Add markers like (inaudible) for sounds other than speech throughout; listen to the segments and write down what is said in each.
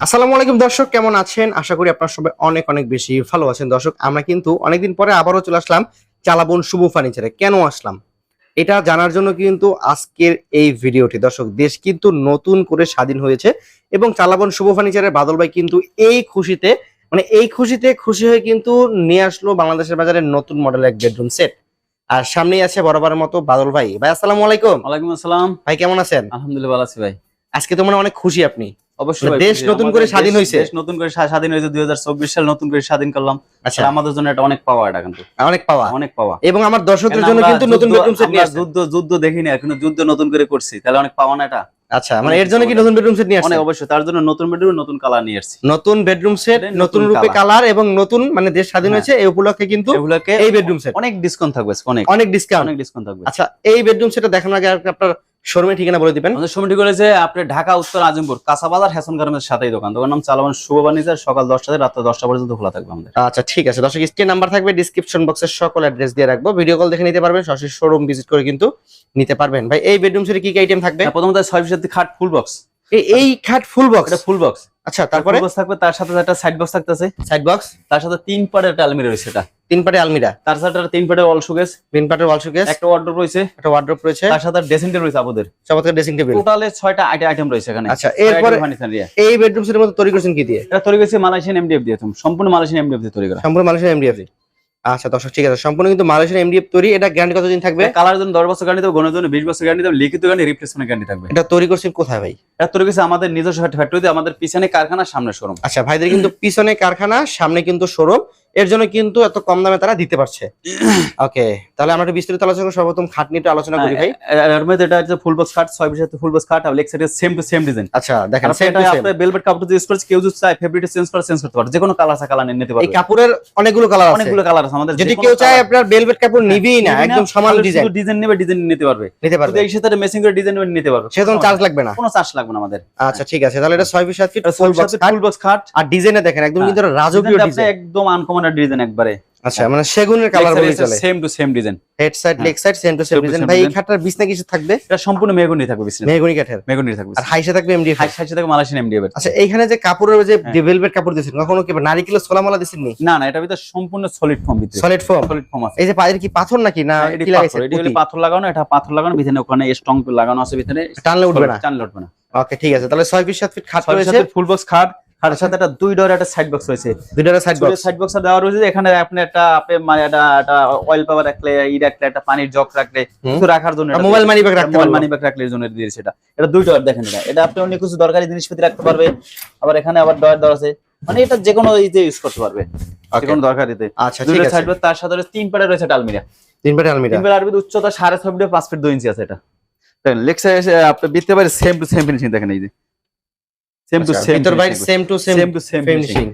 আসসালামু আলাইকুম দর্শক কেমন আছেন? আশা করি আপনার সবাই অনেক অনেক বেশি ভালো আছেন। দর্শক আমরা কিন্তু অনেকদিন পরে আবারও চলে আসলাম চালাবন শুভ ফার্নিচারে। কেন আসলাম? এটা জানার জন্য কিন্তু আজকের এই ভিডিওটি। দর্শক দেশ কিন্তু নতুন করে স্বাধীন হয়েছে এবং চালাবন শুভ ফার্নিচারের বাদল ভাই কিন্তু এই খুশিতে মানে এই খুশিতে খুশি হয়ে কিন্তু নিয়ে আসলো বাংলাদেশের বাজারে নতুন মডেল এক বেডরুম সেট আর সামনেই আছে বরাবরের মতো বাদল ভাই। ভাই আসসালামু আলাইকুম। ওয়ালাইকুম আসসালাম। ভাই কেমন আছেন? আলহামদুলিল্লাহ ভালো আছি ভাই। আজকে তো মানে অনেক খুশি আপনি। অবশ্যই মানে দেশ নতুন করে স্বাধীন হয়েছে। দেশ নতুন করে স্বাধীন হয়েছে দুই হাজার চব্বিশ সাল নতুন করে স্বাধীন করলাম। আচ্ছা। আমাদের জন্য এটা অনেক পাওয়া এটা কিন্তু। অনেক পাওয়া। অনেক পাওয়া। এবং আমার দর্শকদের জন্য কিন্তু নতুন যুদ্ধ- বেডরুম সেট নিয়ে যুদ্ধ যুদ্ধ দেখিনি আর কিন্তু যুদ্ধ নতুন করে করছি। তাহলে অনেক পাওয়া না এটা? আচ্ছা মানে এর জন্য কি নতুন বেডরুম সেট নিয়ে অবশ্যই তার জন্য নতুন বেডরুম নতুন কালার নিয়ে আসছি। নতুন বেডরুম সেট নতুন নতুন রূপে কালার। এবং নতুন মানে দেশ স্বাধীন হ্যাঁ। হয়েছে এই উপলক্ষে কিন্তু এই বেডরুম সেট। অনেক ডিসকাউন্ট থাকবে অনেক। অনেক ডিসকাউন্ট অনেক ডিসকাউন্ট থাকবে। আচ্ছা এই বেডরুম সেটটা দেখানোর আগে আপনার শোরুমে ঠিকানা বলে দিবেন। আমাদের শোরুমটি করেছে আপনি ঢাকা উত্তর আজিমপুর কাঁচাবাজার হ্যাসন গার্মেন্টস সাথেই দোকান। দোকান নাম চালাবান শুভ বাণিজ্যের সকাল দশটা থেকে রাত দশটা পর্যন্ত খোলা থাকবে আমাদের। আচ্ছা ঠিক আছে। দর্শক স্ক্রিন নাম্বার থাকবে ডিসক্রিপশন বক্সের সকল অ্যাড্রেস দিয়ে রাখব। ভিডিও কল দেখে নিতে পারবেন সরাসরি শোরুম ভিজিট করে কিন্তু নিতে পারবেন। ভাই এই বেডরুম সেটে কি কি আইটেম থাকবে? প্রথমত ছয় ফিট খাট ফুল বক্স এই- এই খাট ফুল বক্স এটা ফুল বক্স আচ্ছা তারপরে? বক্স থাকবে তার সাথে একটা সাইড বক্স থাকতেছে। সাইড বক্স তার সাথে তিন পাটের একটা আলমিরা রয়েছে এটা। তিন পাটে আলমিরা? তার সাথে তিন পাটের অল সুগেস তিন পাটের ওয়াল শোকেস একটা ওয়ার্ড্রোব রয়েছে। একটা ওয়ার্ড্রপ রয়েছে। তার সাথে ড্রেসিং টেবিল রয়েছে আপনাদের চমৎকার ড্রেসিং টেবিল টোটালে ছয়টা আইটেম রয়েছে এখানে। আচ্ছা এরপরে এই বেডরুম সেটের মধ্যে তৈরি করেছেন কি দিয়ে? এটা তৈরি করেছে মালয়েশিয়ান এমডিএফ দিয়ে তুমি সম্পূর্ণ মালয়েশিয়ান এমডিএফ দিয়ে তৈরি করা। সম্পূর্ণ মালয়েশিয়ান এমডিএফ দিয়ে। আচ্ছা দর্শক ঠিক আছে সম্পূর্ণ কিন্তু মালয়েশিয়ান এমডিএফ তৈরি। এটা গ্যারান্টি কতদিন থাকবে? কালার জন্য দশ বছর গ্যারান্টি দেবো গণের জন্য বিশ বছর গ্যারান্টি দেবো লিখিত গ্যারান্টি রিপ্লেসমেন্ট গ্যারান্টি থাকবে। এটা তৈরি করছেন কোথায় ভাই? আমাদের নিজস্ব আমাদের পিছনে কারখানা সামনে শোরুম আচ্ছা ভাইদের কিন্তু পিছনে কারখানা, সামনে কিন্তু শোরুম এর জন্য কিন্তু এত কম দামে তারা দিতে পারছে। (clears throat) ওকে তাহলে আমরা একটু বিস্তারিত আলোচনা করি সর্বপ্রথম খাট নিয়ে আলোচনা করি ভাই। এর মধ্যে এটা হচ্ছে ফুল বক্স কাট ছয় পিসের ফুল বক্স কাট আর লেগ সাইডে সেম টু সেম ডিজাইন আচ্ছা দেখেন আপনি এটা to বেলভেট কাপড় ইউজ করছে কেউ যদি চায় ফেব্রিক চেঞ্জ করে চেঞ্জ করতে পারে। যে কোনো কালার আছে কালার নিতে পারে এই কাপড়ের অনেকগুলো কালার আছে। অনেকগুলো কালার আছে আমাদের যদি কেউ চায় আপনার বেলভেট কাপড় নিবেই না একদম সমান ডিজাইন শুধু ডিজাইন নেবে ডিজাইন নিতে পারবে। নিতে পারবে। এই সাথে মেসিং করে ডিজাইন নিতে পারবে। সেজন্য চার্জ লাগবে না। কোনো চার্জ লাগবে না আমাদের। আচ্ছা ঠিক আছে তাহলে এটা ছয় সাত ফিট ফুল বক্স খাট। আর ডিজাইনে দেখেন একদম কিন্তু রাজকীয় আপনি ডিজাইন একদম আনকমন ডিজাইন একবারে। আচ্ছা মানে সেগুনের কালার বলে চলে। Same to same design head side হ্যাঁ। Leg side same to same design ভাই এই। খাটটার বিছনা কিছু থাকবে? এটা সম্পূর্ণ মেগুনি থাকবে বিসনেস মেহগনি কাঠের। মেগুনি থাকবে আর হাইসে থাকবে এমডিএফ হাই সাইজ থেকে মালয়েশিয়ান এমডিএফ আচ্ছা এইখানে যে কাপড়ের যে হ্যাঁ। ভেলভেট কাপড় দিয়েছেন কখনো কি নারিকেলের ছোলামালা দিয়েছেন নি না না এটা ভিতর সম্পূর্ণ সলিড ফর্ম ভিতরে সলিড ফর্ম সলিড ফর্ম আছে। এই যে পায়ের কি পাথর নাকি? না হ্যাঁ, কি লাগাইছে পাথর, এটি হলো পাথর লাগানো এটা পাথর লাগানো ভিতরে ওখানে স্ট্রং লাগানো আছে ভিতরে টানলে উঠবে না? টানলে উঠবে না। ওকে ঠিক আছে তাহলে ছয় ফিট সাত ফিট খাট রয়েছে। ফুল বক্স খাট খাটের সাথে একটা দুই ডোর একটা সাইড বক্স রয়েছে। দুইটার সাইড বক্স সাইড বক্স দেওয়া রয়েছে। এখানে আপনি একটা আপনি মানে একটা একটা অয়েল পেপার রাখলে ই রাখলে একটা পানির জগ রাখলে। কিছু রাখার জন্য মোবাইল মানি ব্যাগ রাখতে মোবাইল মানি ব্যাগ রাখলে জন্য দিয়েছে এটা। এটা দুই ডোর দেখেন এটা। এটা আপনি অনেক কিছু দরকারি জিনিসপাতি রাখতে পারবে। আবার এখানে আবার ডয়ার দেওয়া আছে। মানে এটা যে কোনো ইতে ইউজ করতে পারবে। যে কোনো দরকারিতে। আচ্ছা ঠিক আছে। সাইড তার সাথে তিন পাড়ে রয়েছে ডালমিরা তিন পাটে আলমিরা। তিন পাড়ে আরবি উচ্চতা সাড়ে ছয় ফিট পাঁচ ফিট দুই ইঞ্চি আছে এটা। দেখেন লেক্সা আপনি বিতে পারে সেম টু সেম ফিনিশিং দেখেন এই যে। সেম টু সেম ভিতর বাইরে same to same same to same finishing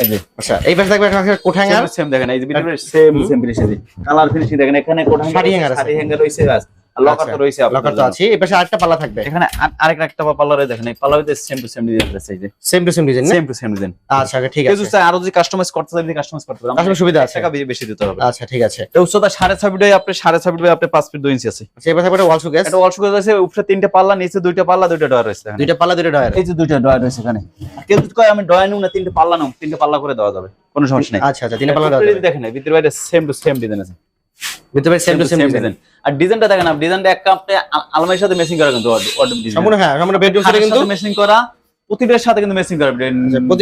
এই যে আচ্ছা এই পাশে থাকবে একটা কোঠাঙ্গার। সেম দেখেন এই যে ভিতরে same same finishing colour finishing দেখেন এখানে coat hanger sari. Sari hanger বাস। আর লকার আচ্ছা, তো রয়েছে লকার তো আছে এই পাশে আরেকটা পাল্লা থাকবে। এখানে আরেকটা একটা পার্লারে দেখেন এই পার্লারে সেম টু সেম ডিজাইন আছে এই যে। Same to same design same to same design আচ্ছা ঠিক আছে। যদি আরও যদি কাস্টমাইজ করতে চাই কাস্টমাইজ করতে পারবে আসলে সুবিধা আছে। টাকা বেশি- বেশি দিতে হবে। আচ্ছা ঠিক আছে। এটা উচ্চতা সাড়ে ছয় ফিট আপনি সাড়ে ছয় ফিট আপনি পাঁচ ফিট দুই ইঞ্চি আছে। আচ্ছা এবার থাকবে একটা ওয়াল শোকেস এটা ওয়াল সুগার আছে উপরে তিনটে পাল্লা নিচে দুইটা পাল্লা দুইটা ডয়ার রয়েছে দুইটা পাল্লা দুইটা ডয়ার এই যে দুইটা ডয়ার রয়েছে এখানে। আর কেউ যদি কয় আমি ডয়ার নেব না তিনটে পাল্লা তিনটে পাল্লা করে দেওয়া যাবে। কোনো সমস্যা নেই। আচ্ছা আচ্ছা তিনটা পাল্লা দেওয়া যাবে। দেখেন ভিতরে বাইরে সেম টু সেম ডিজাইন আছে। ভিতরে সেম টু সেম ডিজাইন আর ডিজাইনটা দেখেন আপনি ডিজাইনটা এক আপনি আলমারির সাথে মেসিং করা কিন্তু ডিজাইন সম্পূর্ণ হ্যাঁ সম্পূর্ণ বেডরুম সেটা কিন্তু মেসিং করা প্রতিটার সাথে কিন্তু করা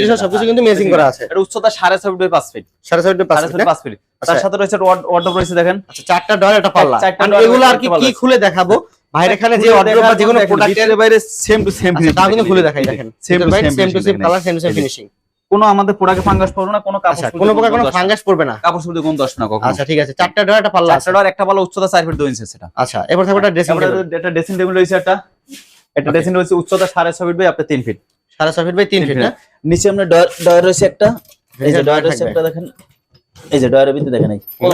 আচ্ছা, সবকিছু কিন্তু করা আছে। এটা উচ্চতা ফিট বাই ফিট তার আচ্ছা। সাথে রয়েছে ওয়ার্ডরোব রয়েছে দেখেন। আচ্ছা চারটা ডয়ার একটা পাল্লা। আর এগুলো আর কি কি খুলে দেখাবো? বাইরে এখানে যে বা যে কোনো প্রোডাক্টের বাইরে সেম টু সেম তাও কিন্তু খুলে দেখাই দেখেন। Same to same colour same to same finishing কোনো আমাদের প্রোডাক্টে ফাঙ্গাস পড়বে না কোনো কাপড় আচ্ছা কোনো প্রকার কোনো ফাঙ্গাস পড়বে না? কাপড় সুতো কোন দশ না কখনো। আচ্ছা ঠিক আছে চারটা ডয়ার একটা পাল্লা চারটা door, একটা পাল্লা উচ্চতা চার ফিট দুই ইঞ্চি সেটা। আচ্ছা এবার থাকবে একটা ড্রেসিং টেবিল একটা ড্রেসিং টেবিল রয়েছে একটা। Okay. ড্রেসিং রয়েছে উচ্চতা সাড়ে ছয় ফিট বাই আপনার তিন ফিট সাড়ে ছয় ফিট বাই তিন ফিট না? নিচে আপনার ডয়ার রয়েছে একটা। এই যে ডয়ার রয়েছে একটা দেখেন। এই যে ডয়ারের ভিতরে দেখেন।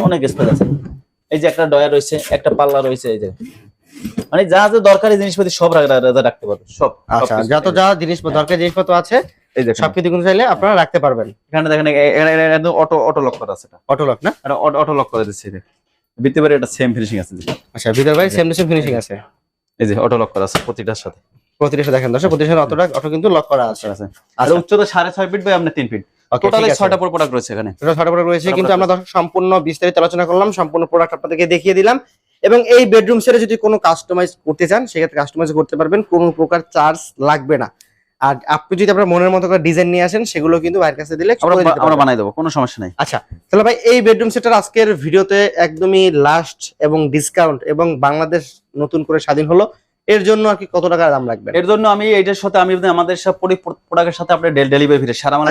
অনেক স্পেস আছে। এই যে একটা ডয়ার রয়েছে একটা পাল্লা রয়েছে এই যে। মানে যা যা দরকারি জিনিসপাতি সব রাখ- রাখ- রাখতে পারবে সব। আচ্ছা। যত যা জিনিসপত্র দরকারি জিনিসপত্র আছে এই দেখেন। সবকিছু কিন্তু চাইলে আপনারা রাখতে পারবেন। এখানে দেখেন অটো অটো লক করা আছে অটো লক না? অটো লক করে দিচ্ছে। ভিতরে এটা সেম ফিনিশিং আছে আচ্ছা ভিতর ভাই সেম সেম ফিনিশিং আছে। এই যে অটো লক করা আছে প্রতিটার সাথে। প্রতিটা সাথে দেখেন দর্শক প্রতিটা সাথে অটোটা অটো কিন্তু লক করা আছে। আছে। আর আচ্ছা। উচ্চতা সাড়ে ছয় ফিট বাই আপনার তিন ফিট টোটালি প্রোডাক্ট রয়েছে এখানে। রয়েছে কিন্তু আমরা দর্শক সম্পূর্ণ বিস্তারিত আলোচনা করলাম সম্পূর্ণ প্রোডাক্ট আপনাদেরকে দেখিয়ে দিলাম। এবং এই বেডরুম সেটে যদি কোনো কাস্টমাইজ করতে চান সেক্ষেত্রে কাস্টমাইজ করতে পারবেন কোনো প্রকার চার্জ লাগবে না। আর আপনি যদি আপনার মনের মতো করে ডিজাইন নিয়ে আসেন সেগুলো কিন্তু বাইরের কাছে দিলে আমরা। বানাই দেবো কোনো সমস্যা নেই আচ্ছা তাহলে ভাই এই বেডরুম সেটার আজকের ভিডিওতে একদমই লাস্ট এবং ডিসকাউন্ট এবং বাংলাদেশ নতুন করে স্বাধীন হলো এর জন্য আর কি কত টাকা দাম লাগবে এর জন্য আমি এইটার সাথে আমি আমাদের সাথে প্রোডাক্টের সাথে আপনার ডেলিভারি ফ্রি সারা মানে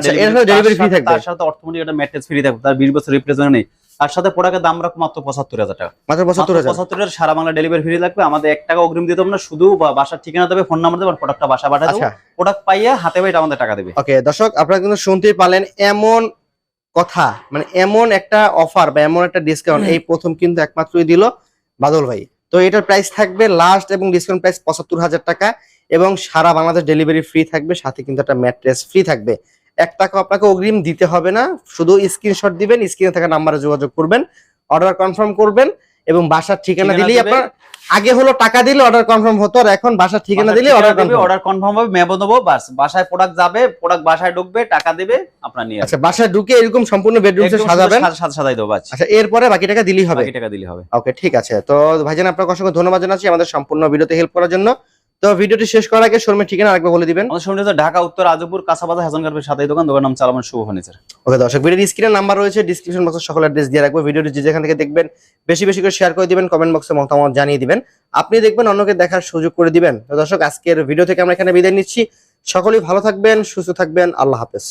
free সাথে- থাকবে? তার সাথে অর্থমন্ত্রী একটা ম্যাট্রেস ফ্রি থাকবে তার বিশ বছর রিপ্রেজেন্ট নেই তার সাথে প্রোডাক্টের দাম রাখব মাত্র পঁচাত্তর হাজার টাকা। মাত্র পঁচাত্তর হাজার। পঁচাত্তর হাজার সারা বাংলা ডেলিভারি ফ্রি লাগবে। আমাদের এক টাকা অগ্রিম দিতে হবে না শুধু বা- বাসার ঠিকানা দেবে ফোন নাম্বার দেবে প্রোডাক্টটা বাসা আচ্ছা। প্রোডাক্ট পাইয়া হাতে পাই আমাদের টাকা দেবে। ওকে দর্শক আপনারা কিন্তু শুনতেই পারলেন এমন কথা মানে এমন একটা অফার বা এমন একটা ডিসকাউন্ট এই প্রথম কিন্তু একমাত্রই দিল বাদল ভাই। তো এটার প্রাইস থাকবে লাস্ট এবং ডিসকাউন্ট প্রাইস পঁচাত্তর হাজার টাকা এবং সারা বাংলাদেশ ডেলিভারি ফ্রি থাকবে সাথে কিন্তু একটা ম্যাট্রেস ফ্রি থাকবে। এক টাকা আপনাকে অগ্রিম দিতে হবে না। শুধু স্ক্রিনশট দিবেন স্ক্রিনে থাকা নাম্বারে যোগাযোগ করবেন অর্ডার কনফার্ম করবেন এবং বাসার ঠিকানা দিলেই আপনার আগে হলো টাকা দিলে অর্ডার কনফার্ম হতো আর এখন বাসার ঠিকানা দিলে অর্ডার কনফার্ম অর্ডার কনফার্ম হবে মেবো দেবো বাস। বাসায় প্রোডাক্ট যাবে প্রোডাক্ট বাসায় ঢুকবে টাকা দেবে আপনার নিয়ে আচ্ছা বাসায় ঢুকে এরকম সম্পূর্ণ বেডরুম সাজাবেন। সাদা সাদাই দেবো বাস। আচ্ছা এরপরে বাকি টাকা দিলেই হবে। বাকি টাকা দিলে হবে। ওকে ঠিক আছে। তো ভাইজান আপনাকে অসংখ্য ধন্যবাদ জানাচ্ছি আমাদের সম্পূর্ণ ভিডিওতে হেল্প করার জন্য। তো ভিডিওটি শেষ করার আগে শোরুমের ঠিকানা আরেকবার বলে দিবেন। আমাদের হচ্ছে ঢাকা উত্তর আজপুর কাঁচাবাজার হাসান গার্পের সাথে দোকান। দোকান নাম চালামান শুভ ফার্নিচার। ওকে দর্শক ভিডিওর স্ক্রিনের নাম্বার রয়েছে ডিসক্রিপশন বক্সে সকল অ্যাড্রেস দিয়ে রাখব। ভিডিওটি যে যেখান থেকে দেখবেন বেশি বেশি করে শেয়ার করে দিবেন কমেন্ট বক্সে মতামত জানিয়ে দিবেন। আপনি দেখবেন অন্যকে দেখার সুযোগ করে দিবেন। তো দর্শক আজকের ভিডিও থেকে আমরা এখানে বিদায় নিচ্ছি। সকলেই ভালো থাকবেন সুস্থ থাকবেন। আল্লাহ হাফেজ।